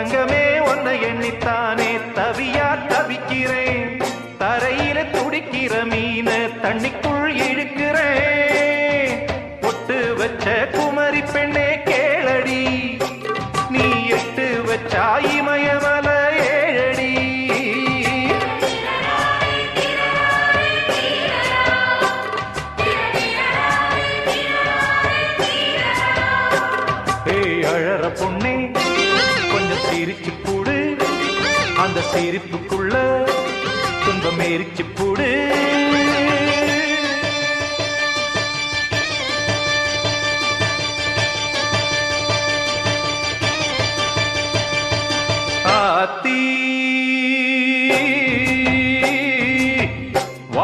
தங்கமே ஒன்னை எண்ணித்தானே தவியா தவிக்கிறேன். தரையில துடிக்கிற மீன தண்ணிக்குள் இழுக்கிறேன். ஒட்டு வச்ச குமரி பெண்ணே கேளடி. நீ எட்டு வச்சா இமயமல ஏழடி. ஏ எரிச்சு போடு. அந்த சிரிப்புக்குள்ள துன்பம் எரிச்சு போடு.